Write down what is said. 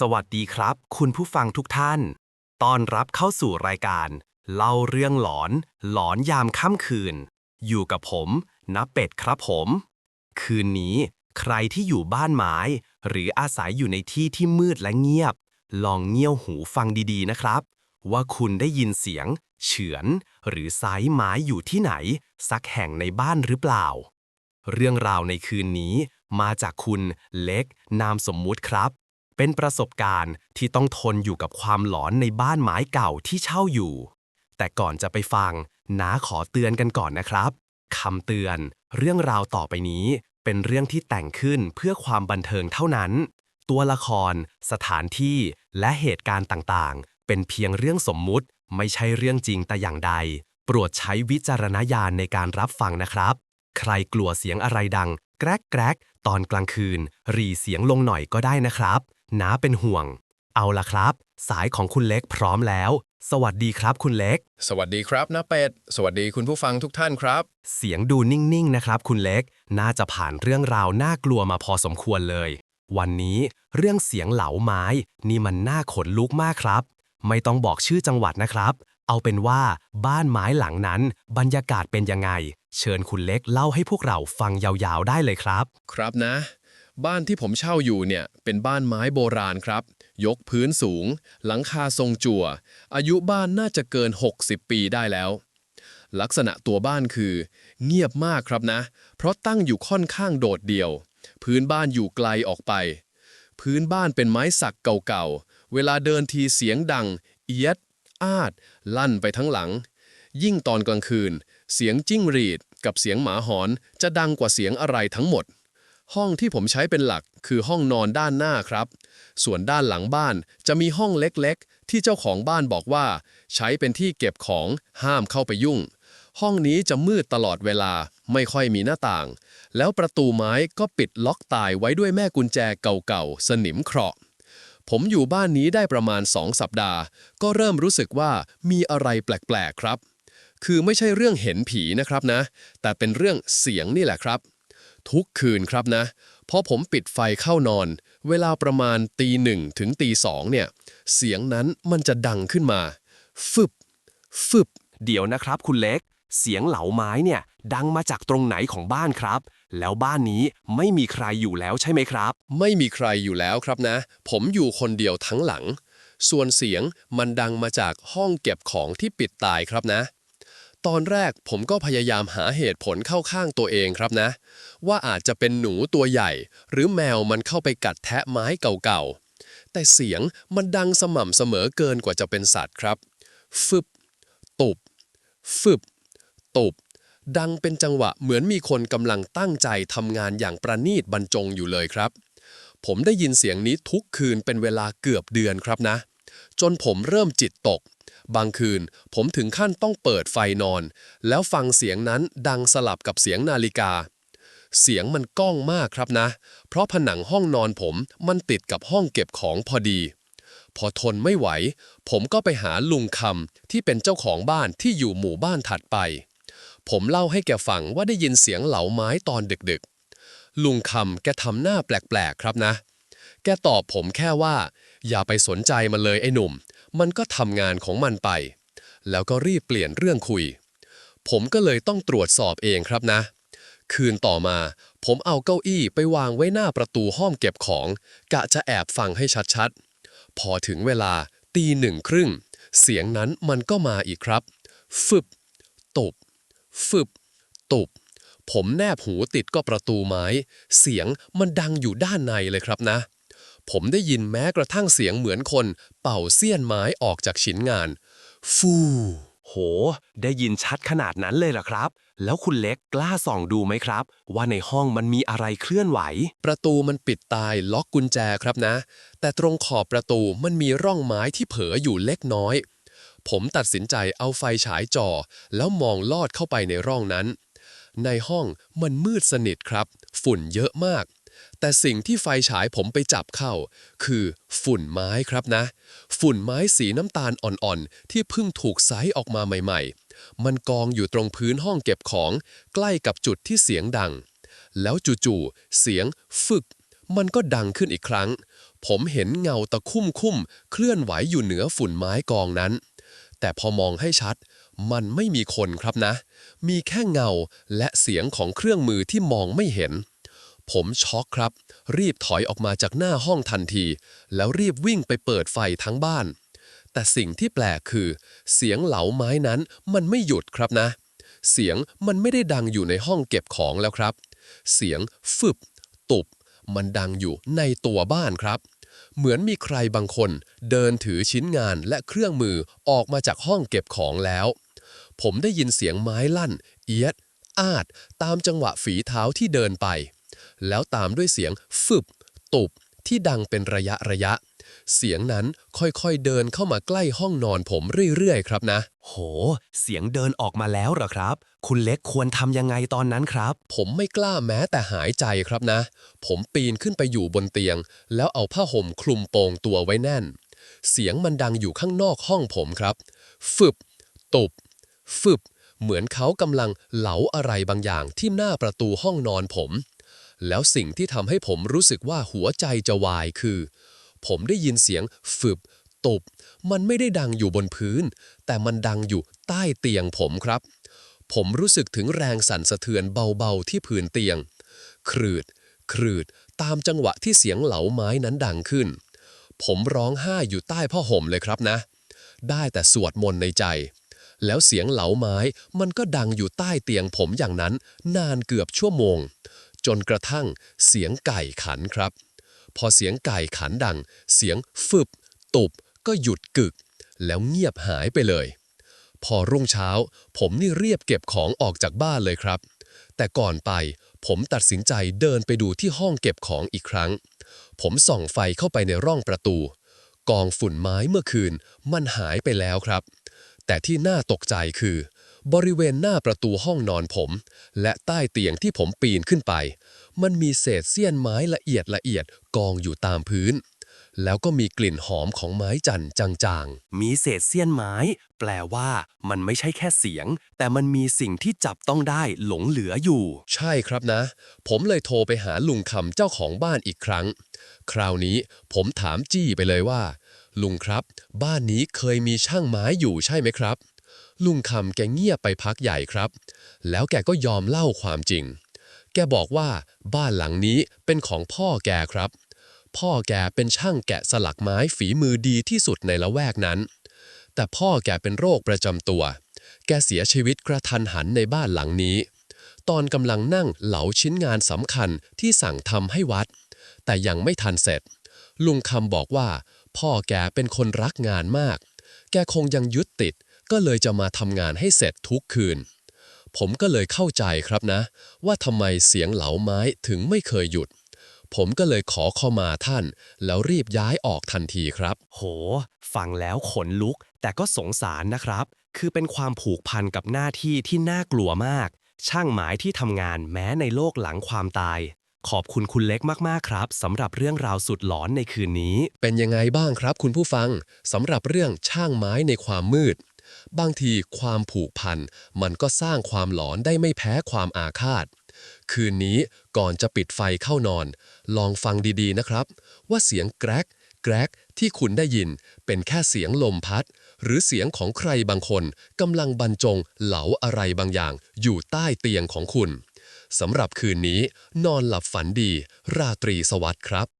สวัสดีครับ คุณผู้ฟังทุกท่านต้อนรับเข้าสู่รายการ เล่าเรื่องหลอน หลอนยามค่ำคืน อยู่กับผมณเป็ดครับผม คืนนี้ ใครที่อยู่บ้านไม้ หรืออาศัยอยู่ในที่ที่มืดและเงียบ ลองเงี่ยวหูฟังดีๆนะครับ ว่าคุณได้ยินเสียง เฉือน หรือไซไม้อยู่ที่ไหน สักแห่งในบ้านหรือเปล่า เรื่องราวในคืนนี้มาจากคุณเล็กนามสมมุติครับ เป็นประสบการณ์ที่ต้องทนอยู่กับความหลอนในบ้านไม้เก่าที่เช่าอยู่ แต่ก่อนจะไปฟังน้าขอเตือนกันก่อนนะครับคำเตือน เรื่องราวต่อไปนี้ เป็นเรื่องที่แต่งขึ้นเพื่อความบันเทิงเท่านั้น ตัวละคร สถานที่ และเหตุการณ์ต่างๆ เป็นเพียงเรื่องสมมุติ ไม่ใช่เรื่องจริงแต่อย่างใด โปรดใช้วิจารณญาณในการรับฟังนะครับ ใครกลัวเสียงอะไรดัง แกรกแกรกตอนกลางคืน รีเสียงลงหน่อยก็ได้นะครับ น้าเป็นห่วง เอาล่ะครับ สายของคุณเล็กพร้อมแล้ว สวัสดีครับคุณเล็ก สวัสดีครับน้าเป็ด สวัสดีคุณผู้ฟังทุกท่านครับ เสียงดูนิ่งๆนะครับ คุณเล็ก น่าจะผ่านเรื่องราวน่ากลัวมาพอสมควรเลย วันนี้เรื่องเสียงเหลาไม้ นี่มันน่าขนลุกมากครับ ไม่ต้องบอกชื่อจังหวัดนะครับ เอาเป็นว่าบ้านไม้หลังนั้น บรรยากาศเป็นยังไง เชิญคุณเล็กเล่าให้พวกเราฟังยาวๆได้เลยครับ ครับนะ บ้านที่ผมเช่าอยู่เนี่ยเป็นบ้านไม้โบราณครับ ยกพื้นสูง หลังคาทรงจั่ว อายุบ้านน่าจะเกิน 60 ปีได้แล้ว ลักษณะตัวบ้านคือ เงียบมากครับนะ เพราะตั้งอยู่ค่อนข้างโดดเดี่ยว พื้นบ้านอยู่ไกลออกไป พื้นบ้านเป็นไม้สักเก่าๆ เวลาเดินทีเสียงดัง เอียด อาด ลั่นไปทั้งหลัง ยิ่งตอนกลางคืน เสียงจิ้งหรีดกับเสียงหมาหอนจะดังกว่าเสียงอะไรทั้งหมด ห้องที่ผมใช้เป็นหลักคือห้องนอนด้านหน้าครับ ส่วนด้านหลังบ้านจะมีห้องเล็กๆ ที่เจ้าของบ้านบอกว่า ใช้เป็นที่เก็บของห้ามเข้าไปยุ่ง ห้องนี้จะมืดตลอดเวลาไม่ค่อยมีหน้าต่าง แล้วประตูไม้ก็ปิดล็อกตายไว้ด้วยแม่กุญแจเก่าๆ สนิมเคราะห์ผมอยู่บ้านนี้ได้ประมาณสองสัปดาห์ ก็เริ่มรู้สึกว่ามีอะไรแปลกๆครับ คือไม่ใช่เรื่องเห็นผีนะครับนะ แต่เป็นเรื่องเสียงนี่แหละครับ ทุกคืนครับนะพอผมปิดไฟเข้านอน เวลาประมาณตีหนึ่งถึงตีสองเนี่ย เสียงนั้นมันจะดังขึ้นมา ฟึบ ฟึบ เดี๋ยวนะครับคุณเล็ก เสียงเหลาไม้เนี่ย ดังมาจากตรงไหนของบ้านครับ แล้วบ้านนี้ไม่มีใครอยู่แล้วใช่ไหมครับ ไม่มีใครอยู่แล้วครับนะ ผมอยู่คนเดียวทั้งหลัง ส่วนเสียงมันดังมาจากห้องเก็บของที่ปิดตายครับนะ ตอนแรกผมก็พยายามหาเหตุผลเข้าข้างตัวเองครับนะ ว่าอาจจะเป็นหนูตัวใหญ่ หรือแมวมันเข้าไปกัดแทะไม้เก่าๆ แต่เสียงมันดังสม่ำเสมอเกินกว่าจะเป็นสัตว์ครับ ฟึบตุบ ฟึบตุบ ดังเป็นจังหวะเหมือนมีคนกำลังตั้งใจทำงานอย่างประณีตบรรจงอยู่เลยครับ ผมได้ยินเสียงนี้ทุกคืนเป็นเวลาเกือบเดือนครับนะ จนผมเริ่มจิตตก บางคืน ผมถึงขั้นต้องเปิดไฟนอน แล้วฟังเสียงนั้นดังสลับกับเสียงนาฬิกา เสียงมันก้องมากครับนะ เพราะผนังห้องนอนผมมันติดกับห้องเก็บของพอดี พอทนไม่ไหว ผมก็ไปหาลุงคำที่เป็นเจ้าของบ้านที่อยู่หมู่บ้านถัดไป ผมเล่าให้แกฟังว่าได้ยินเสียงเหลาไม้ตอนดึกๆ ลุงคำแกทำหน้าแปลกๆครับนะ แกตอบผมแค่ว่า อย่าไปสนใจมันเลยไอ้หนุ่ม มันก็ทำงานของมันไป แล้วก็รีบเปลี่ยนเรื่องคุย ผมก็เลยต้องตรวจสอบเองครับนะ คืนต่อมา ผมเอาเก้าอี้ไปวางไว้หน้าประตูห้องเก็บของ กะจะแอบฟังให้ชัดๆ พอถึงเวลาตีหนึ่งครึ่ง เสียงนั้นมันก็มาอีกครับ ฟึบตุบฟึบตุบผมแนบหูติดก็ประตูไม้ เสียงมันดังอยู่ด้านในเลยครับนะ ผมได้ยินแม้กระทั่งเสียงเหมือนคน เป่าเสี้ยนไม้ออกจากชิ้นงาน ฟูโห ได้ยินชัดขนาดนั้นเลยเหรอครับ แล้วคุณเล็กกล้าส่องดูไหมครับ ว่าในห้องมันมีอะไรเคลื่อนไหว ประตูมันปิดตายล็อกกุญแจครับนะ แต่ตรงขอบประตูมันมีร่องไม้ที่เผลออยู่เล็กน้อย ผมตัดสินใจเอาไฟฉายจ่อ แล้วมองลอดเข้าไปในร่องนั้น ในห้องมันมืดสนิทครับ ฝุ่นเยอะมาก แต่สิ่งที่ไฟฉายผมไปจับเข้า คือฝุ่นไม้ครับนะ ฝุ่นไม้สีน้ำตาลอ่อนๆ ที่เพิ่งถูกไซส์ออกมาใหม่ๆ มันกองอยู่ตรงพื้นห้องเก็บของ ใกล้กับจุดที่เสียงดัง แล้วจู่ๆ เสียงฟึก มันก็ดังขึ้นอีกครั้ง ผมเห็นเงาตะคุ่มคุ่มๆเคลื่อนไหวอยู่เหนือฝุ่นไม้กองนั้น แต่พอมองให้ชัด มันไม่มีคนครับนะ มีแค่เงาและเสียงของเครื่องมือที่มองไม่เห็น ผมช็อกครับ รีบถอยออกมาจากหน้าห้องทันที แล้วรีบวิ่งไปเปิดไฟทั้งบ้าน แต่สิ่งที่แปลกคือ เสียงเหลาไม้นั้นมันไม่หยุดครับนะ เสียงมันไม่ได้ดังอยู่ในห้องเก็บของแล้วครับ เสียงฟึบ ตุบ มันดังอยู่ในตัวบ้านครับ เหมือนมีใครบางคนเดินถือชิ้นงานและเครื่องมือออกมาจากห้องเก็บของแล้ว ผมได้ยินเสียงไม้ลั่น เอียด อาด ตามจังหวะฝีเท้าที่เดินไป แล้วตามด้วยเสียงฟึบตุบที่ดังเป็นระยะระยะ เสียงนั้นค่อยๆเดินเข้ามาใกล้ห้องนอนผมเรื่อยๆครับนะ โห เสียงเดินออกมาแล้วเหรอครับ คุณเล็กควรทำยังไงตอนนั้นครับ ผมไม่กล้าแม้แต่หายใจครับนะ ผมปีนขึ้นไปอยู่บนเตียง แล้วเอาผ้าห่มคลุมโปงตัวไว้แน่น เสียงมันดังอยู่ข้างนอกห้องผมครับ ฟึบตุบฟึบ เหมือนเขากำลังเหลาอะไรบางอย่างที่หน้าประตูห้องนอนผม แล้วสิ่งที่ทำให้ผมรู้สึกว่าหัวใจจะวายคือ ผมได้ยินเสียงฟึบตบ มันไม่ได้ดังอยู่บนพื้น แต่มันดังอยู่ใต้เตียงผมครับ ผมรู้สึกถึงแรงสั่นสะเทือนเบาๆที่ผืนเตียง ครืด ครืด ตามจังหวะที่เสียงเหลาไม้นั้นดังขึ้น ผมร้องไห้อยู่ใต้ผ้าห่มเลยครับนะ ได้แต่สวดมนต์ในใจ แล้วเสียงเหลาไม้มันก็ดังอยู่ใต้เตียงผมอย่างนั้น นานเกือบชั่วโมง จนกระทั่งเสียงไก่ขันครับ พอเสียงไก่ขันดัง เสียงฟึบตุบก็หยุดกึก แล้วเงียบหายไปเลย พอรุ่งเช้า ผมนี่เรียบเก็บของออกจากบ้านเลยครับ แต่ก่อนไปผมตัดสินใจเดินไปดูที่ห้องเก็บของอีกครั้ง ผมส่องไฟเข้าไปในร่องประตู กองฝุ่นไม้เมื่อคืนมันหายไปแล้วครับ แต่ที่น่าตกใจคือ บริเวณหน้าประตูห้องนอนผม และใต้เตียงที่ผมปีนขึ้นไป มันมีเศษเสี้ยนไม้ละเอียดละเอียดกองอยู่ตามพื้น แล้วก็มีกลิ่นหอมของไม้จันทร์จางๆ มีเศษเสี้ยนไม้ แปลว่า มันไม่ใช่แค่เสียง แต่มันมีสิ่งที่จับต้องได้หลงเหลืออยู่ ใช่ครับนะ ผมเลยโทรไปหาลุงคำเจ้าของบ้านอีกครั้ง คราวนี้ผมถามจี้ไปเลยว่า ลุงครับ บ้านนี้เคยมีช่างไม้อยู่ใช่ไหมครับ ลุงคำแกเงียบไปพักใหญ่ครับ แล้วแกก็ยอมเล่าความจริง แกบอกว่าบ้านหลังนี้เป็นของพ่อแกครับ พ่อแกเป็นช่างแกะสลักไม้ฝีมือดีที่สุดในละแวกนั้น แต่พ่อแกเป็นโรคประจำตัว แกเสียชีวิตกระทันหันในบ้านหลังนี้ ตอนกำลังนั่งเหลาชิ้นงานสำคัญที่สั่งทำให้วัด แต่ยังไม่ทันเสร็จ ลุงคำบอกว่า พ่อแกเป็นคนรักงานมาก แกคงยังยึดติด ก็เลยจะมาทำงานให้เสร็จทุกคืน ผมก็เลยเข้าใจครับนะ ว่าทำไมเสียงเหลาไม้ถึงไม่เคยหยุด ผมก็เลยขอเข้ามาท่าน แล้วรีบย้ายออกทันทีครับ โห ฟังแล้วขนลุก แต่ก็สงสารนะครับ คือเป็นความผูกพันกับหน้าที่ที่น่ากลัวมาก ช่างหมายที่ทำงานแม้ในโลกหลังความตายขอบคุณคุณเล็กมากๆครับสำหรับเรื่องราวสุดหลอนในคืนนี้ เป็นยังไงบ้างครับคุณผู้ฟังสำหรับเรื่องช่างไม้ในความมืด บางทีความผูกพันมันก็สร้างความหลอนได้ไม่แพ้ความอาฆาต คืนนี้ก่อนจะปิดไฟเข้านอน ลองฟังดีๆนะครับ ว่าเสียงแกรกแกรกที่คุณได้ยินเป็นแค่เสียงลมพัด หรือเสียงของใครบางคนกำลังบรรจงเหลาอะไรบางอย่างอยู่ใต้เตียงของคุณสำหรับคืนนี้ นอนหลับฝันดี ราตรีสวัสดิ์ครับ